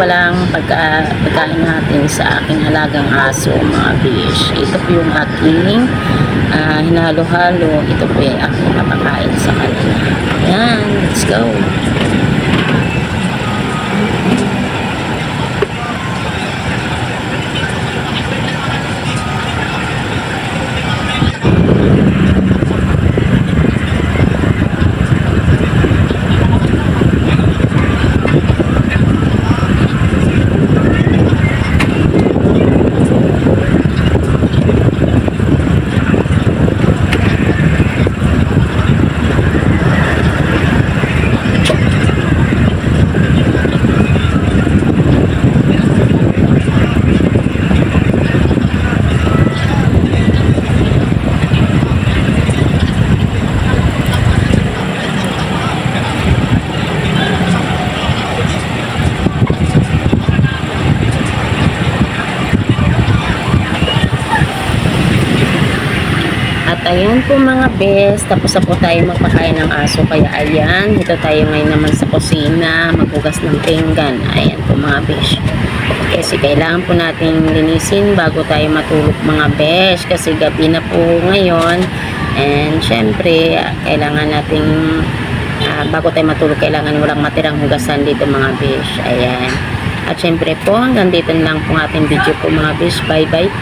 palang pagka, pagkain natin sa aking halagang aso, mga fish. Ito po yung aking ah, hinalo-halo. Ito po yung aking papakain sa kanila. Yan, let's go. At ayan po mga best, tapos na po tayo magpakain ng aso. Kaya ayan, dito tayo ngayon naman sa kusina, maghugas ng pinggan. Ayan po mga besh. Kasi kailangan po natin linisin bago tayo matulog mga besh. Kasi gabi na po ngayon. And syempre, kailangan nating ah, bago tayo matulog, kailangan walang matirang hugasan dito mga besh. Ayan. At syempre po, hanggang dito lang po ating video po mga besh. Bye bye.